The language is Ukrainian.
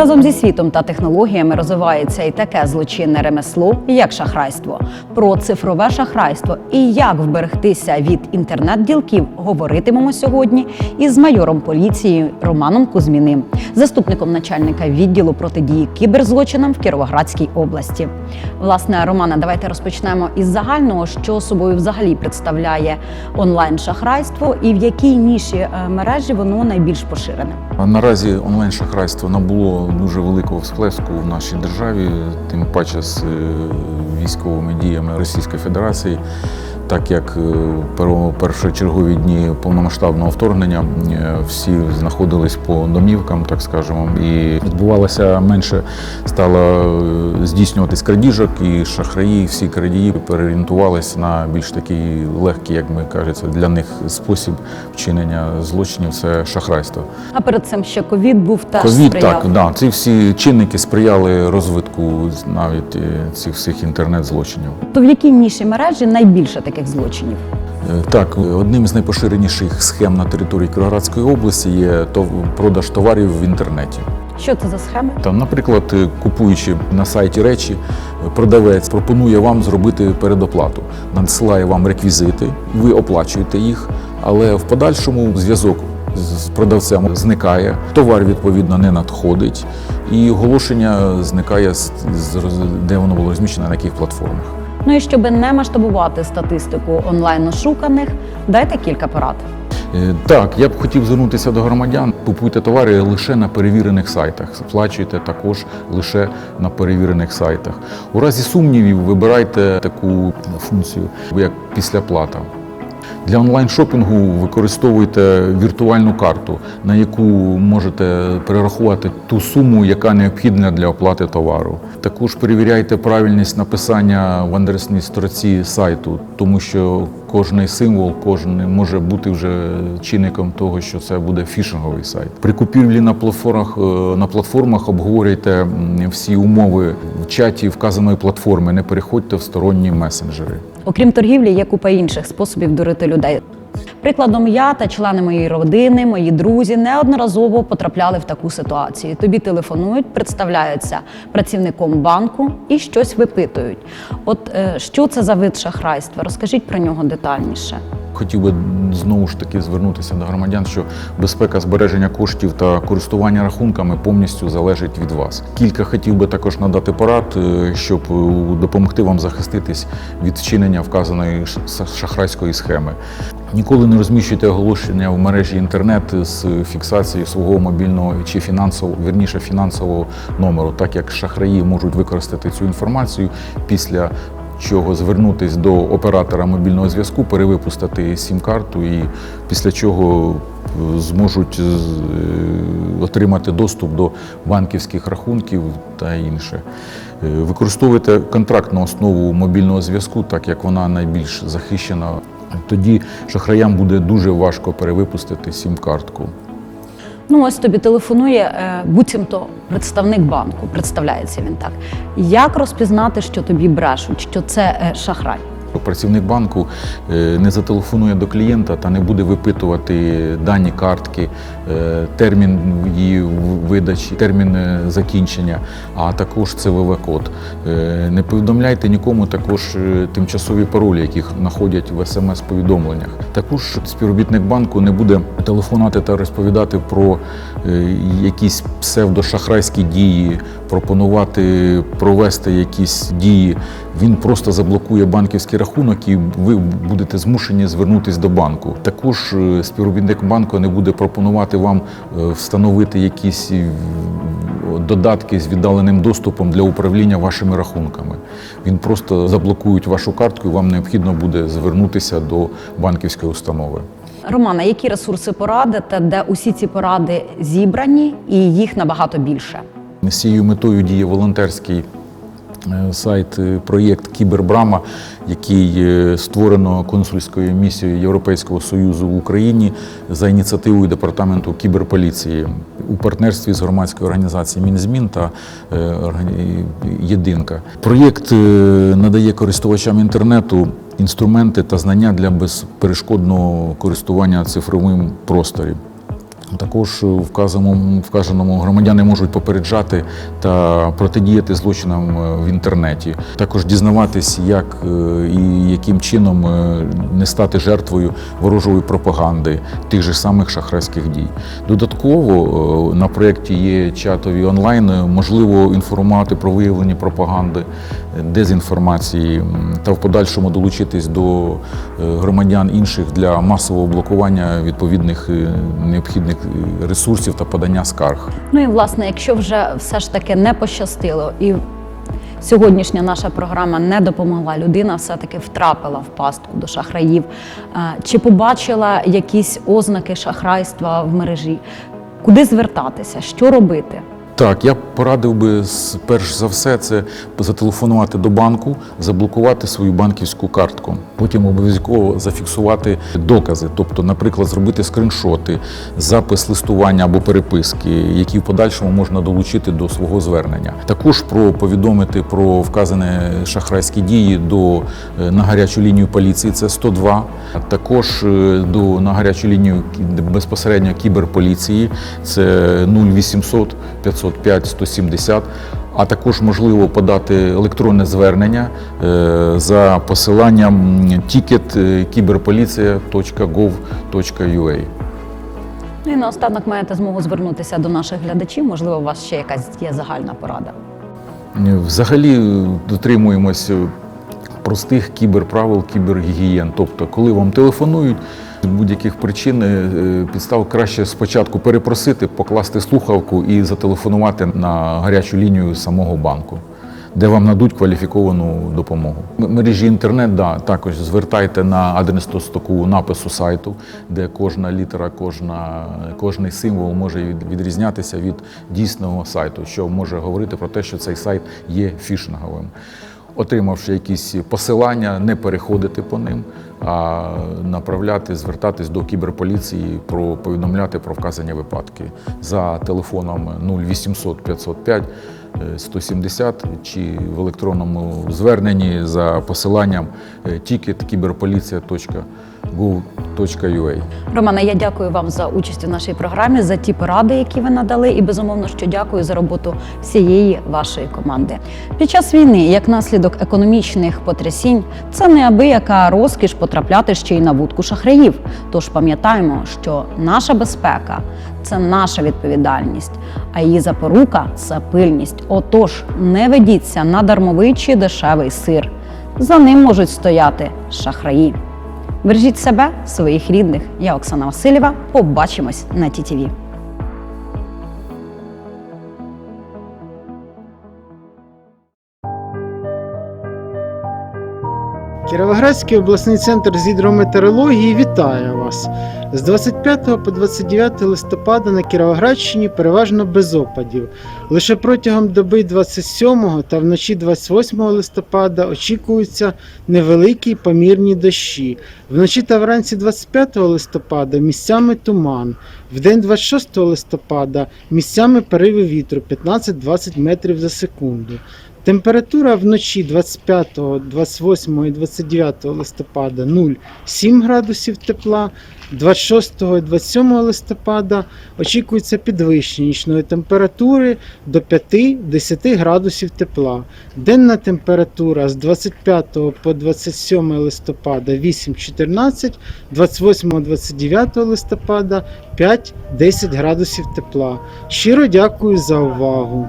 Разом зі світом та технологіями розвивається і таке злочинне ремесло, як шахрайство. Про цифрове шахрайство і як вберегтися від інтернет-ділків говоритимемо сьогодні із майором поліції Романом Кузьміним, заступником начальника відділу протидії кіберзлочинам в Кіровоградській області. Власне, Романа, давайте розпочнемо із загального, що собою взагалі представляє онлайн-шахрайство і в якій ніші е, мережі воно найбільш поширене. Наразі онлайн-шахрайство набуло дуже великого всплеску в нашій державі, тим паче з е, військовими діями Російської Федерації, так як е, першочергові дні повномасштабного вторгнення е, всі знаходились по домівкам, так скажемо, і відбувалося менше стало е, здійснюватись крадіжок, і шахраї, всі крадії переорієнтувалися на більш такий легкий, як ми кажеться, для них спосіб вчинення злочинів це шахрайство. А перед цим ще ковід був теж Ковід, так, да, ці всі чинники сприяли розвитку навіть цих всіх інтернет-злочинів. То в якій ніші мережі найбільше таких злочинів? Е, Так, одним з найпоширеніших схем на території Кіровоградської області є то- продаж товарів в інтернеті. Що це за схеми? Там, наприклад, е, купуючи на сайті речі, е, продавець пропонує вам зробити передоплату, надсилає вам реквізити, ви оплачуєте їх, але в подальшому зв'язок з продавцем зникає, товар відповідно не надходить, і оголошення зникає з де воно було розміщено на яких платформах. Ну і щоб не масштабувати статистику онлайн ошуканих, дайте кілька порад. Е, Так, я б хотів звернутися до громадян. Купуйте товари лише на перевірених сайтах, сплачуйте також лише на перевірених сайтах. У разі сумнівів вибирайте таку функцію, як післяплата. Для онлайн-шопінгу використовуйте віртуальну карту, на яку можете перерахувати ту суму, яка необхідна для оплати товару. Також перевіряйте правильність написання в адресній строці сайту, тому що кожний символ, кожен може бути вже чинником того, що це буде фішинговий сайт. При купівлі на платформах е, на платформах обговорюйте всі умови в чаті вказаної платформи. Не переходьте в сторонні месенджери. Окрім торгівлі, є купа інших способів дурити людей. Прикладом, я та члени моєї родини, мої друзі неодноразово потрапляли в таку ситуацію. Тобі телефонують, представляються працівником банку і щось випитують. От е, що це за вид шахрайства? Розкажіть про нього детальніше. Хотів би знову ж таки звернутися до громадян, що безпека збереження коштів та користування рахунками повністю залежить від вас. Кілька хотів би також надати порад, е, щоб е, допомогти вам захиститись від вчинення вказаної шахрайської схеми. Ніколи не розміщуйте оголошення в мережі інтернет з фіксацією свого мобільного чи фінансового, вірніше фінансового номеру, так як шахраї можуть використати цю інформацію після чого звернутись до оператора мобільного зв'язку, перевипустити сім-карту і після чого е, зможуть е, отримати доступ до банківських рахунків та інше. Е, Використовуйте контрактну основу мобільного зв'язку, так як вона найбільш захищена. Тоді шахраям буде дуже важко перевипустити сім-картку. Ну, ось тобі телефонує е, буцімто представник банку, представляється він так. Як розпізнати, що тобі брешуть, що це е, шахрай? Працівник банку е, не зателефонує до клієнта та не буде випитувати дані картки, е, термін її видачі, термін е, закінчення, а також ЦВВ-код. Не повідомляйте нікому також тимчасові паролі, яких знаходять в смс-повідомленнях. Також співробітник банку не буде телефонувати та розповідати про якісь псевдошахрайські дії, пропонувати провести якісь дії. Він просто заблокує банківський рахунок, і ви будете змушені звернутися до банку. Також е, співробітник банку не буде пропонувати вам е, встановити якісь е, додатки з віддаленим доступом для управління вашими рахунками. Він просто заблокують вашу картку, і вам необхідно буде звернутися до банківської установи. Романа, які ресурси порадите, де усі ці поради зібрані і їх набагато більше? З цією метою діє волонтерський сайт, е, проєкт Кібербрама, який е, створено консульською місією Європейського Союзу в Україні за ініціативою департаменту кіберполіції у партнерстві з громадською організацією Мінзмін та е, Єдинка. Проєкт е, надає користувачам інтернету інструменти та знання для безперешкодного користування цифровим просторі. Також вказаному, вказаному громадяни можуть попереджати та протидіяти злочинам е, в інтернеті. Також дізнаватись, як е, і яким чином е, не стати жертвою ворожої пропаганди, тих же самих шахрайських дій. Додатково на проєкті є чатові онлайн, можливо інформувати про виявлені пропаганди, дезінформації та в подальшому долучитись до е, громадян інших для масового блокування відповідних е, необхідних е, ресурсів та подання скарг. Ну і власне, якщо вже все ж таки не пощастило, і сьогоднішня наша програма не допомогла, людина все-таки втрапила в пастку до шахраїв. Чи побачила якісь ознаки шахрайства в мережі? Куди звертатися? Що робити? Так, я порадив би перш за все це зателефонувати до банку, заблокувати свою банківську картку. Потім обов'язково зафіксувати докази, тобто, наприклад, зробити скриншоти, запис листування або переписки, які в подальшому можна долучити до свого звернення. Також про повідомити про вказані шахрайські дії до е, на гарячу лінію поліції. Це 102. А також е, до на гарячу лінію безпосередньо кіберполіції. Це 0800 505 170. А також можливо подати електронне звернення е, за посиланням ticket кіберполіція.gov.ua. Ну і наостанок маєте змогу звернутися до наших глядачів. Можливо, у вас ще якась є загальна порада. Взагалі е, дотримуємося простих кіберправил, кібергігієн. Тобто, коли вам телефонують з будь-яких причин, е, підстав краще спочатку перепросити, покласти слухавку і зателефонувати на гарячу лінію самого банку. Де вам надуть кваліфіковану допомогу. Мережі інтернет, да, також звертайте на адресну стоку напису сайту, де кожна літера, кожна, кожний символ може відрізнятися від дійсного сайту, що може говорити про те, що цей сайт є фішинговим. Отримавши якісь посилання, не переходити по ним, а направляти, звертатись до кіберполіції, про повідомляти про вказані випадки. За телефоном 0800 505 е, 170 чи в електронному зверненні за посиланням е, ticket.кіберполіція.gov.ua. Романе, я дякую вам за участь у нашій програмі, за ті поради, які ви надали, і безумовно, що дякую за роботу всієї вашої команди. Під час війни, як наслідок економічних потрясінь, це неабияка розкіш потрапляти ще й на вудку шахраїв. Тож пам'ятаємо, що наша безпека це наша відповідальність, а її запорука це пильність. Отож, не ведіться на дармовий чи дешевий сир. За ним можуть стояти шахраї. Бережіть себе, своїх рідних. Я Оксана Васильєва. Побачимось на ТІТІВІ. Кіровоградський обласний центр з гідрометеорології вітає вас. З 25 по 29 листопада на Кіровоградщині переважно без опадів. Лише протягом доби 27 та вночі 28 листопада очікуються невеликі помірні дощі. Вночі та вранці 25 листопада місцями туман. В день 26 листопада місцями пориви вітру 15-20 метрів за секунду. Температура вночі 25, 28 і 29 листопада 0,7 градусів тепла, 26 і 27 листопада очікується підвищення нічної температури до 5-10 градусів тепла. Денна температура з 25 по 27 листопада 8-14, 28-29 листопада 5-10 градусів тепла. Щиро дякую за увагу!